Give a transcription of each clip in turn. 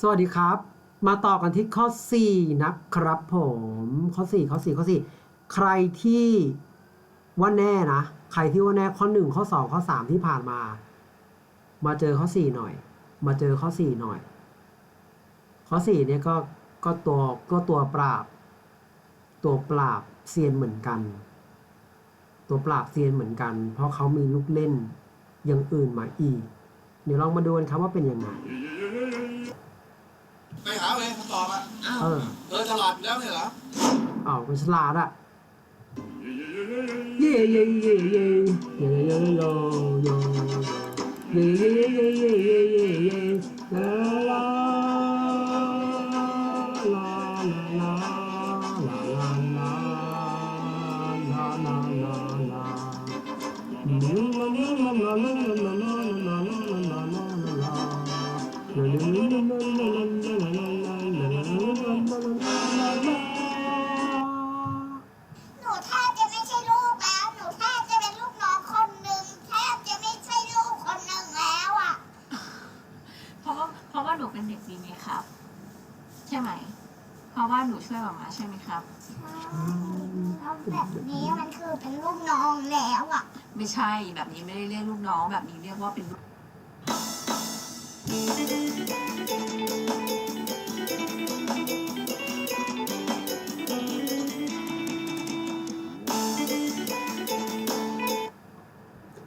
สวัสดีครับ มาต่อกันที่ข้อ 4 นะครับผมข้อ 4 ข้อ 4 ข้อ 4 ใครที่ว่าแน่นะ ใครที่ว่าแน่ข้อ 1 ข้อ 2 ข้อ 3 ที่ผ่านมา มาเจอข้อ 4 หน่อย มาเจอข้อ 4 หน่อย ข้อ 4 เนี่ยก็ก็ตัวก็ตัวปราบ ตัวปราบเซียนเหมือนกัน ตัวปราบเซียนเหมือนกัน เพราะเขามีลูกเล่นอย่างอื่นมาอีก เดี๋ยวลองมาดูกันครับว่าเป็นยังไง ไปหาเลยคำตอบอะเออเธอฉลาดอยู่แล้วเนี่ยเหรออ้าวมันฉลาดอะเย่เย่เย่เย่เย่เย่โยโยเย่เย่เย่เย่เย่เย่เย่ลาลาลาลาลาลาลาลาลาลาลาลาห ใช่ไหม เพราะว่าหนูช่วยหมามาใช่ไหมครับ แล้วแบบนี้มันคือเป็นลูกน้องแล้วอะ ไม่ใช่แบบนี้ไม่ได้เรียกลูกน้อง แบบนี้เรียกว่าเป็นลูก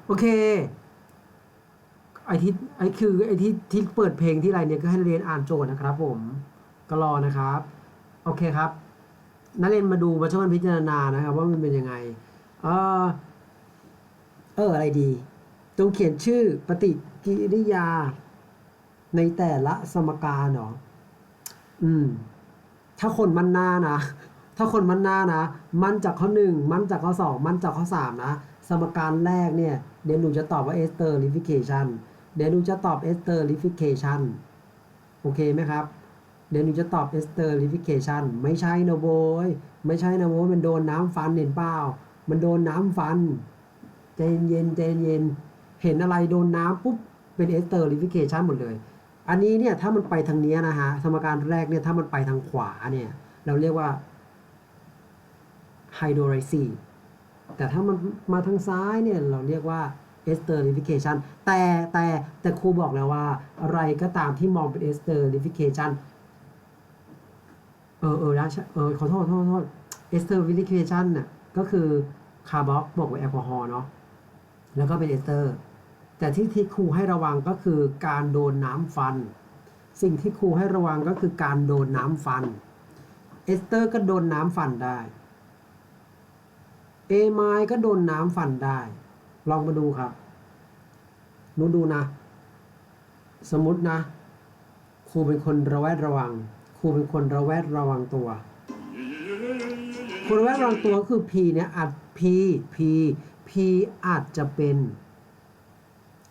โอเค ไอที่ไอคือไอที่ที่เปิดเพลงที่ไรเนี่ยก็ให้นักเรียนอ่านโจทย์นะครับผม ก็รอนะครับ โอเคครับนักเรียนมาดูมาช่วยกันพิจารณานะครับ ว่ามันเป็นยังไง เออเอออะไรดี จงเขียนชื่อปฏิกิริยา ในแต่ละสมการเหรอ อืม ถ้าคนมันหน้านะ ถ้าคนมันหน้านะ มันจากข้อหนึ่ง มันจากข้อสอง มันจากข้อสามนะ สมการแรกเนี่ย เดี๋ยวหนูจะตอบว่า esterification เดี๋ยวหนูจะตอบ esterification โอเคไหมครับ เดี๋ยวหนูจะตอบ esterification ไม่ใช่นะโวยไม่ใช่นะโวยมันโดนน้ำฟันเห็นเปล่า มันโดนน้ำฟันใจเย็นใจเย็น เห็นอะไรโดนน้ำปุ๊บเป็น esterification หมดเลย อันนี้เนี่ยถ้ามันไปทางนี้นะฮะสมการแรกเนี่ยถ้ามันไปทางขวาเนี่ยเราเรียกว่า hydrolysis แต่ถ้ามันมาทางซ้ายเนี่ยเราเรียกว่า esterification แต่แต่แต่ครูบอกแล้วว่า อะไรก็ตามที่มองเป็น esterification เออเออนะเออขอโทษขอโทษขอโทษ esterification น่ะก็คือคาร์บอกบวกกับแอลกอฮอล์เนาะแล้วก็เป็นเอสเตอร์ แต่ที่ที่ครูให้ระวังก็คือการโดนน้ำฟัน สิ่งที่ครูให้ระวังก็คือการโดนน้ำฟัน เอสเตอร์ก็โดนน้ำฟันได้เอไมล์ก็โดนน้ำฟันได้ ลองมาดูครับหนูดูนะ สมมตินะ ครูเป็นคนระแวดระวัง ครูเป็นคนระแวดระวังตัวคนระแวดระวังตัวคือ P เนี่ยอาจ P P P อาจจะเป็น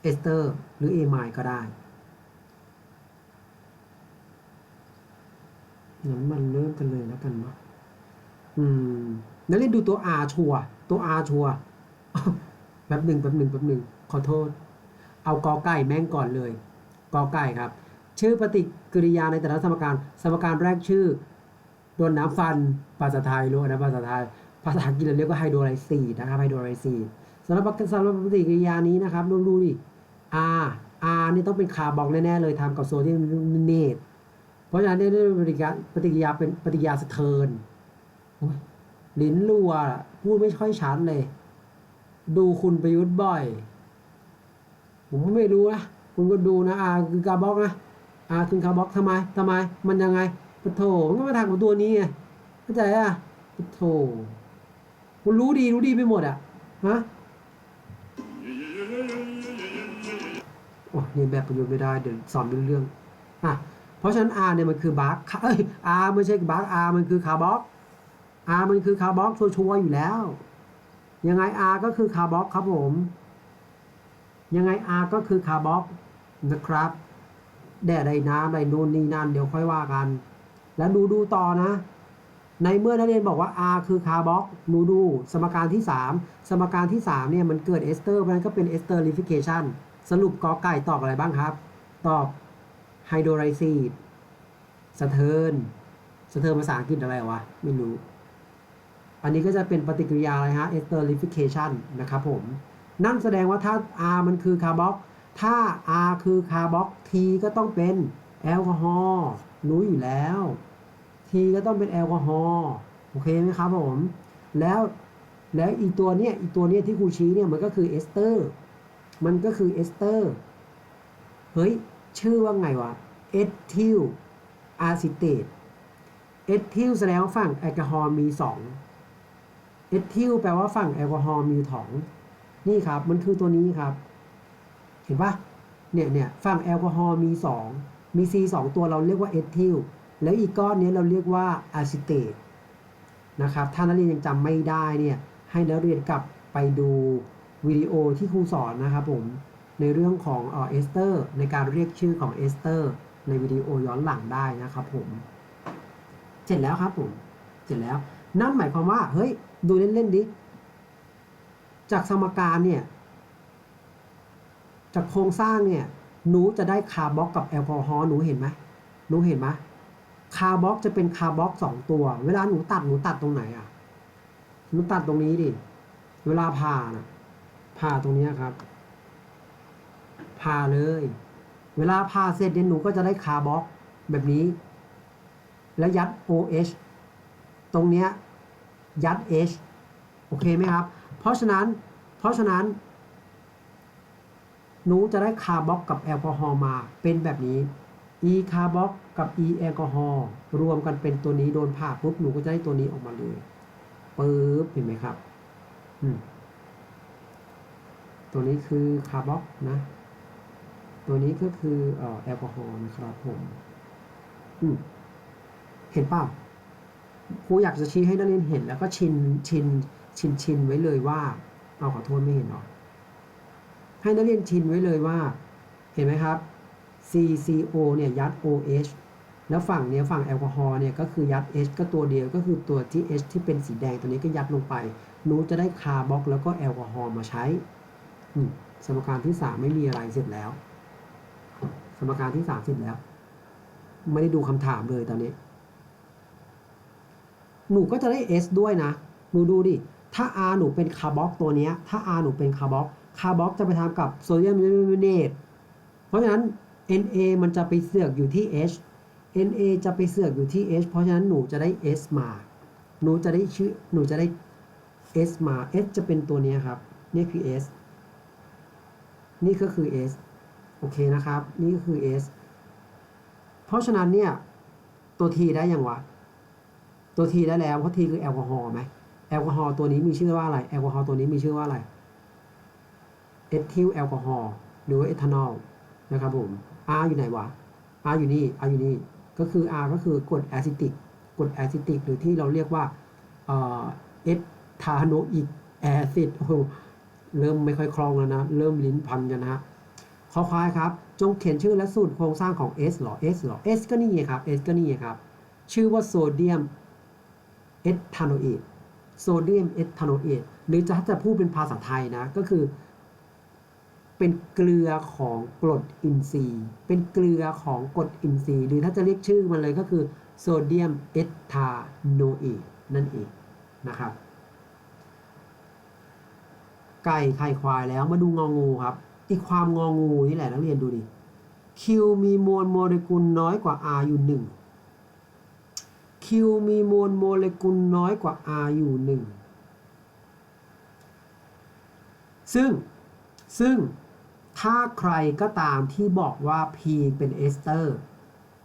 เอสเตอร์หรือเอมล์ก็ได้ งั้นมันเริ่มกันเลยแล้วกันเนาะ อืมนักเรียนดูตัว R ชัวร์ตัว R ชัวร์แป๊บหนึ่งแป๊บหนึ่งแป๊บหนึ่งขอโทษ เอากอไก่แม่งก่อนเลย กอไก่ครับ ชื่อปฏิกิริยาในแต่ละสมการ สมการแรกชื่อโดนน้ำฟันภาษาไทยรู้นะภาษาไทยภาษาอังกฤษเรียกว่าไฮโดรไลซีดนะครับไฮโดรไลซีดสำหรับสำหรับปฏิกิริยานี้นะครับลองดูดิ R R นี่ต้องเป็นคาร์บอกแน่ๆเลยทำกับโซเดียมเนตเพราะฉะนั้นเนี่ยปฏิกิริยาปฏิกิริยาเป็นปฏิกิริยาสะเทินลิ้นรัวพูดไม่ค่อยชัดเลย ดูคุณประยุทธ์บ่อย ผมไม่รู้นะ คุณก็ดูนะอาคือคาร์บอกนะ อาคือคาร์บอกทำไมทำไม มันยังไงปะโถมันก็มาทางของตัวนี้ไงเข้าใจอะปะโถคุณรู้ดีรู้ดีไปหมดอะฮะโอ้นี่แบบประโยชน์ไม่ได้เดี๋ยวสอนเป็นเรื่องอะเพราะฉะนั้น R เนี่ยมันคือบาร์เอ้ย R ไม่ใช่บาร์ R มันคือคาร์บอก R มันคือคาร์บอกชัวร์ๆอยู่แล้ว ยังไง R ก็คือคาร์บอกครับผม ยังไง R ก็คือคาร์บอกนะครับ แดดใดน้ำใดนู่นนี่นั่นเดี๋ยวค่อยว่ากัน แล้วดูดูต่อนะ ในเมื่อนักเรียนบอกว่า R คือคาร์บอกหนูดู สมการที่ 3 สมการที่3เนี่ยมันเกิดเอสเตอร์เพราะนั้นก็เป็นเอสเตอร์ลิฟิเคชันสรุปกอไก่ตอบอะไรบ้างครับ ตอบไฮโดรไลซีดสะเทินสะเทินภาษาอังกฤษอะไรวะ ไม่รู้ อันนี้ก็จะเป็นปฏิกิริยาอะไรฮะ esterification นะครับผม นั่นแสดงว่าถ้า R มันคือคาร์บอก ถ้า R คือคาร์บอก T ก็ต้องเป็นแอลกอฮอล์รู้อยู่แล้ว T ก็ต้องเป็นแอลกอฮอล์โอเคไหมครับผม แล้วแล้วอีตัวเนี้ยอีตัวเนี้ยที่ครูชี้เนี่ยมันก็คือเอสเตอร์ มันก็คือเอสเตอร์ เฮ้ย ชื่อว่าไงวะเอทิลอะซิเตตเอทิลแสดงว่าฝั่งแอลกอฮอล์มีสองเอทิลแปลว่าฝั่งแอลกอฮอล์มีสองนี่ครับ มันคือตัวนี้ครับ เห็นปะเนี่ยเนี่ยฝั่งแอลกอฮอล์มีสองมี C สองตัวเราเรียกว่าเอทิลแล้วอีกก้อนนี้เราเรียกว่าอะซิเตตนะครับถ้านักเรียนยังจำไม่ได้เนี่ยให้นักเรียนกลับไปดูวิดีโอที่ครูสอนนะครับผมในเรื่องของเอสเตอร์ในการเรียกชื่อของเอสเตอร์ในวิดีโอย้อนหลังได้นะครับผมเสร็จแล้วครับผมเสร็จแล้วนั่นหมายความว่าเฮ้ยดูเล่นๆดิจากสมการเนี่ย จากโครงสร้างเนี่ยหนูจะได้คาร์บอกกับแอลกอฮอล์หนูเห็นไหมหนูเห็นไหมคาร์บ็อกจะเป็นคาร์บ็อกสองตัว เวลาหนูตัดหนูตัดตรงไหนอะหนูตัดตรงนี้ดิเวลาผ่านะผ่าตรงนี้ครับ ผ่าเลย เวลาผ่าเสร็จเนี่ยหนูก็จะได้คาร์บ็อกแบบนี้ แล้วยัด OH ตรงเนี้ยยัด H โอเคไหมครับ เพราะฉะนั้น เพราะฉะนั้น หนูจะได้คาร์บ็อกกับแอลกอฮอล์มาเป็นแบบนี้ e คาร์บอกกับ e แอลกอฮอล์รวมกันเป็นตัวนี้โดนผ่าปุ๊บหนูก็จะได้ตัวนี้ออกมาเลยปึ๊บเห็นไหมครับอืมตัวนี้คือคาร์บอกนะ ตัวนี้ก็คือแอลกอฮอล์นะครับผมอืมเห็นเปล่าครูอยากจะชี้ให้นักเรียนเห็นแล้วก็ชินชินชินชินไว้เลยว่า เอาขอโทษไม่เห็นหรอ ให้นักเรียนชินไว้เลยว่า เห็นไหมครับ CCO เนี่ยยัด OH แล้วฝั่งเนี้ยฝั่งแอลกอฮอล์เนี่ยก็คือยัด H ก็ตัวเดียวก็คือตัวที่ H ที่เป็นสีแดงตัวนี้ก็ยัดลงไป หนูจะได้คาร์บอกแล้วก็แอลกอฮอล์มาใช้สมการที่ 3 ไม่มีอะไรเสร็จแล้ว สมการที่ 3 เสร็จแล้ว ไม่ได้ดูคำถามเลยตอนนี้ หนูก็จะได้ S ด้วยนะ หนูดูดิ ถ้า R หนูเป็นคาร์บอกตัวนี้ถ้า R หนูเป็นคาร์บอก คาร์บอกจะไปทำกับโซเดียมยูเนตเพราะฉะนั้น Na มันจะไปเสือกอยู่ที่ H Na จะไปเสือกอยู่ที่ H เพราะฉะนั้นหนูจะได้ S มา หนูจะได้ชื่อ หนูจะได้ S มา S จะเป็นตัวนี้ครับ นี่คือ S นี่ก็คือ S โอเคนะครับ นี่ก็คือ S เพราะฉะนั้นเนี่ย ตัว T ได้ยังวะ ตัว T ได้แล้ว เพราะ T คือแอลกอฮอล์ไหมแอลกอฮอล์ตัวนี้มีชื่อว่าอะไร แอลกอฮอล์ตัวนี้มีชื่อว่าอะไร เอทิลแอลกอฮอล์หรือว่าเอทานอลนะครับผม R อยู่ไหนวะ R อยู่นี่ R อยู่นี่ ก็คือ R ก็คือกรดแอซิติกกรดแอซิติกหรือที่เราเรียกว่าเอทาโนอิกแอซิดโอ้โหเริ่มไม่ค่อยคล่องแล้วนะ เริ่มลิ้นพันกันนะฮะขอควายครับ จงเขียนชื่อและสูตรโครงสร้างของ S หรอ S หรอ S ก็นี่ไงครับ S ก็นี่ไงครับ ชื่อว่าโซเดียมเอทานเอทโซเดียมเอทานเอทหรือจะถ้าจะพูดเป็นภาษาไทยนะ ก็คือ เป็นเกลือของกรดอินทรีย์ เป็นเกลือของกรดอินทรีย์ หรือถ้าจะเรียกชื่อมันเลยก็คือโซเดียมเอสทาโนเอทนั่นเองนะครับ ไก่ไข่ควายแล้วมาดูงองูครับอีกความงองูนี่แหละนักเรียนดูดิ Q มีมวลโมเลกุลน้อยกว่า R อยู่หนึ่ง Q มีมวลโมเลกุลน้อยกว่า R อยู่หนึ่งซึ่งซึ่ง ถ้าใครก็ตามที่บอกว่า P เป็นเอสเตอร์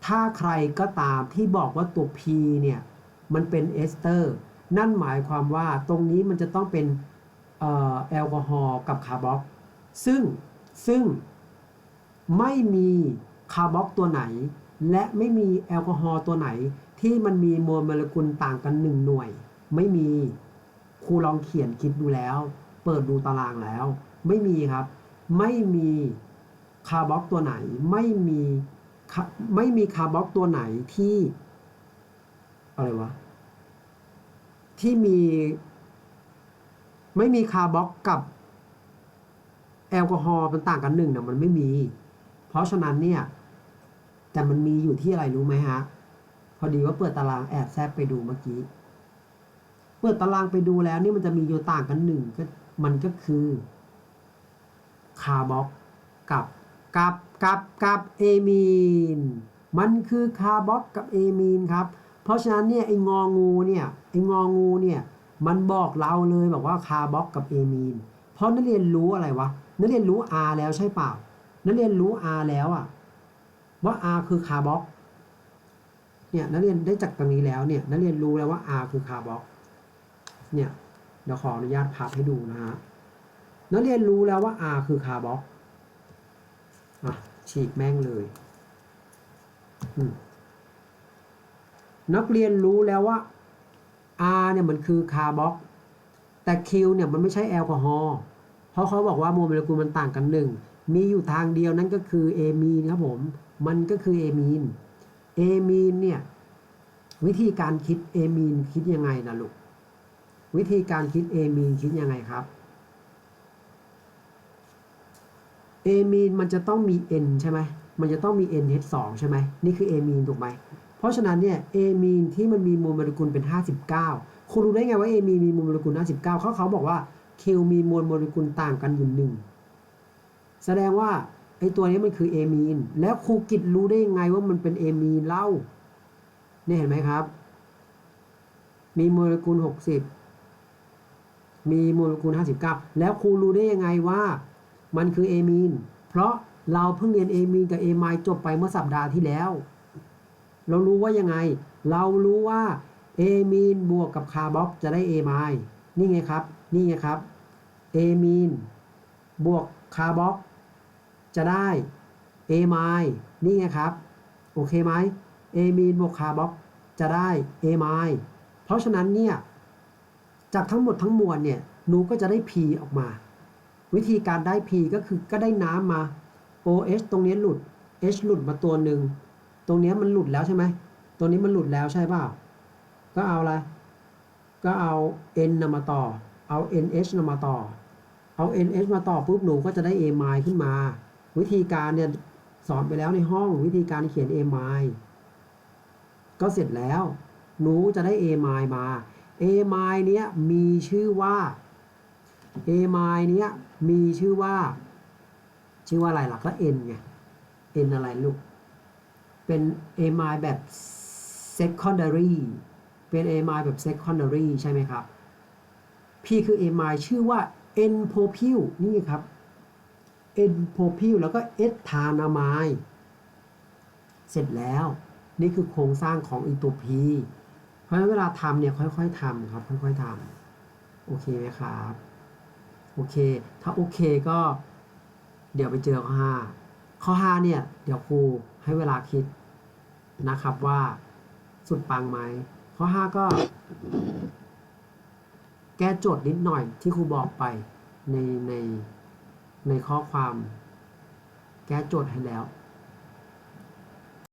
ถ้าใครก็ตามที่บอกว่าตัว P เนี่ย มันเป็นเอสเตอร์ นั่นหมายความว่าตรงนี้มันจะต้องเป็นแอลกอฮอล์กับคาร์บอกซึ่งซึ่งไม่มีคาร์บอกตัวไหน และไม่มีแอลกอฮอล์ตัวไหน ที่มันมีมวลโมเลกุลต่างกันหนึ่งหน่วย ไม่มีครูลองเขียนคิดดูแล้ว เปิดดูตารางแล้ว ไม่มีครับ ไม่มีคาร์บอกตัวไหน ไม่มีไม่มีคาร์บอกตัวไหนที่อะไรวะ ที่มี ไม่มีคาร์บอกกับแอลกอฮอล์มันต่างกันหนึ่งเนี่ยมันไม่มี เพราะฉะนั้นเนี่ย แต่มันมีอยู่ที่อะไรรู้ไหมฮะ พอดีว่าเปิดตารางแอบแซบไปดูเมื่อกี้ เปิดตารางไปดูแล้วนี่มันจะมีอยู่ต่างกันหนึ่งก็มันก็คือ คาร์บอกกับกับกับกับเอมีนมันคือคาร์บอกกับเอมีนครับ เพราะฉะนั้นเนี่ยไอ้งองูเนี่ยไอ้งองูเนี่ยมันบอกเราเลยบอกว่าคาร์บอกกับเอมีนเพราะนักเรียนรู้อะไรวะนักเรียนรู้ R แล้วใช่เปล่านักเรียนรู้ R แล้วอะว่า R คือคาร์บอกเนี่ยนักเรียนได้จากตรงนี้แล้วเนี่ยนักเรียนรู้แล้วว่า R คือคาร์บอกเนี่ยเดี๋ยวขออนุญาตพับให้ดูนะฮะ นักเรียนรู้แล้วว่า R คือคาร์บอกอะฉีกแม่งเลยนักเรียนรู้แล้วว่า R เนี่ยมันคือคาร์บอกแต่ Q เนี่ยมันไม่ใช่แอลกอฮอล์เพราะเขาบอกว่าโมเลกุลมันต่างกันหนึ่งมีอยู่ทางเดียวนั่นก็คือเอมีนครับผม มันก็คือเอมีน เอมีนเนี่ย วิธีการคิดเอมีนคิดยังไงนะลูก วิธีการคิดเอมีนคิดยังไงครับ เอมีนมันจะต้องมี n ใช่ไหมมันจะต้องมี n h 2 ใช่ไหมนี่คือเอมีนถูกไหมเพราะฉะนั้นเนี่ยเอมีนที่มันมีมวลโมเลกุลเป็น 59 คุณรู้ได้ไงว่าเอมีนมีมวลโมเลกุล 59 เขาเขาบอกว่าเคิวมีมวลโมเลกุลต่างกันอยู่หนึ่งแสดงว่าไอตัวนี้มันคือเอมีนแล้วครูกิจรู้ได้ยังไงว่ามันเป็นเอมีนเล่าเนี่ยเห็นไหมครับ มีโมเลกุล 60 มีโมเลกุล 59 แล้วครูรู้ได้ยังไงว่า มันคือเอมีน เพราะเราเพิ่งเรียนเอมีนกับเอไมจบไปเมื่อสัปดาห์ที่แล้ว เรารู้ว่ายังไง เรารู้ว่าเอมีนบวกกับคาร์บอกจะได้เอไมนี่ไงครับ นี่ไงครับ เอมีนบวกคาร์บอกจะได้เอไมนี่ไงครับ โอเคไหมเอมีนบวกคาร์บอกจะได้เอไมเพราะฉะนั้นเนี่ย จากทั้งหมดทั้งมวลเนี่ย หนูก็จะได้ P ออกมา วิธีการได้ P ก็คือก็ได้น้ำมา OH ตรงนี้หลุด H หลุดมาตัวหนึ่ง ตรงนี้มันหลุดแล้วใช่ไหมตรงนี้มันหลุดแล้วใช่เปล่า ก็เอาอะไร ก็เอา N นมาต่อ เอา NH นำมาต่อ เอา NH มาต่อปุ๊บหนูก็จะได้ A ไมล์ขึ้นมา วิธีการเนี่ยสอนไปแล้วในห้องวิธีการเขียน A ไมล์ก็เสร็จแล้ว หนูจะได้ A ไมล์มา A ไมล์เนี้ยมีชื่อว่า A ไมล์เนี้ย มีชื่อว่า ชื่อว่าอะไรหลักก็ N ไง N อะไรลูก เป็น A ไมแบบ secondary เป็น A ไมแบบ secondary ใช่ไหมครับ P คือ A ไมชื่อว่า N propyl นี่ครับ N propyl แล้วก็ S ทานามายเสร็จแล้ว นี่คือโครงสร้างของอีตัว P เพราะฉะนั้นเวลาทำเนี่ยค่อยๆทำครับ ค่อยๆทำโอเคไหมครับ โอเค ถ้าโอเคก็เดี๋ยวไปเจอข้อห้าข้อห้าเนี่ย เดี๋ยวครูให้เวลาคิดนะครับว่าสุดปังไหม ข้อห้าก็ แก้โจทย์นิดหน่อยที่ครูบอกไปในในในข้อความ แก้โจทย์ให้แล้ว